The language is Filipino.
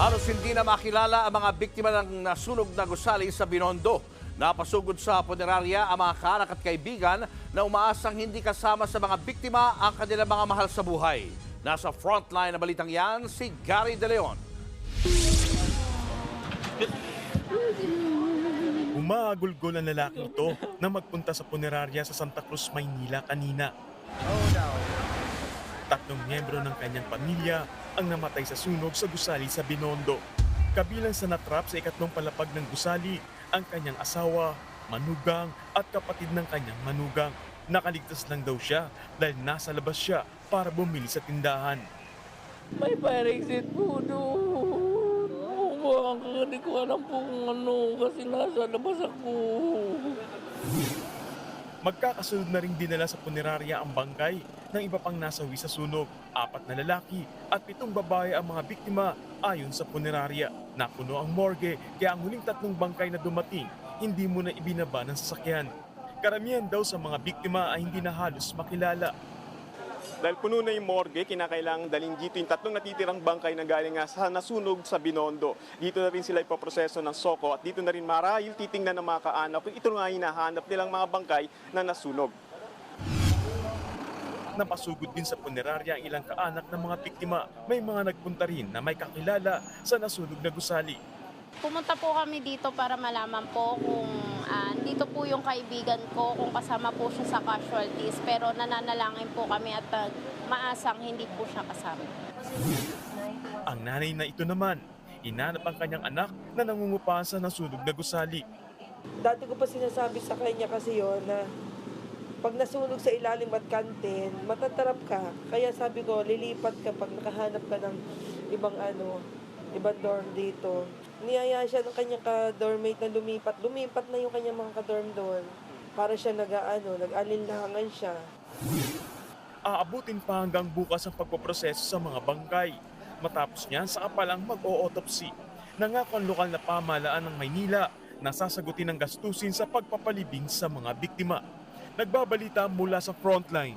Halos hindi na makilala ang mga biktima ng nasunog na gusali sa Binondo. Napasugod sa punerarya ang mga kaanak at kaibigan na umaasang hindi kasama sa mga biktima ang kanilang mga mahal sa buhay. Nasa frontline na balitang yan si Gary De Leon. Umaagulgol ang lalaking ito na magpunta sa punerarya sa Santa Cruz, Maynila kanina. Tatlong miyembro ng kanyang pamilya ang namatay sa sunog sa gusali sa Binondo. Kabilang sa natrap sa ikatlong palapag ng gusali ang kanyang asawa, manugang at kapatid ng kanyang manugang. Nakaligtas lang daw siya dahil nasa labas siya para bumili sa tindahan. May fire exit po doon. Oh, baka hindi ko alam po kung ano kasi nasa labas ako. Magkakasunod na ring dinala sa punerarya ang bangkay ng iba pang nasawi sa sunog. Apat na lalaki at pitong babae ang mga biktima ayon sa punerarya. Napuno ang morgue kaya ang huling tatlong bangkay na dumating hindi muna ibinaba ng sasakyan. Karamihan daw sa mga biktima ay hindi na halos makilala. Dahil puno na yung morgue, kinakailangang dalhin dito yung tatlong natitirang bangkay na galing nga sa nasunog sa Binondo. Dito na rin sila ipoproseso ng SOCO at dito na rin marahil titingnan ng mga kaanak kung ito nga hinahanap nilang mga bangkay na nasunog. Napasugod din sa punerarya ang ilang kaanak ng mga biktima. May mga nagpunta rin na may kakilala sa nasunog na gusali. Pumunta po kami dito para malaman po kung ah, dito po yung kaibigan ko, kung kasama po siya sa casualties. Pero nananalangin po kami at ah, maasang hindi po siya kasama. Ang nanay na ito naman, inanap ang kanyang anak na nangungupahan sa nasunog na gusali. dati ko pa sinasabi sa kanya kasi yon na pag nasunog sa ilalim at kantin, matatarap ka. Kaya sabi ko, lilipat ka pag nakahanap ka ng ibang ano, ibang dorm dito. Niyaya siya ng kanyang ka-dormmate na lumipat. Lumipat na yung kanyang mga ka-dorm doon. Para siya nag, ano, nag-alinlangan siya. Aabutin pa hanggang bukas ang pagpoproseso sa mga bangkay. Matapos niyan, saka pa lang mag-o-autopsy. Nangako ang lokal na pamahalaan ng Maynila na sasagutin ang gastusin sa pagpapalibing sa mga biktima. Nagbabalita mula sa frontline.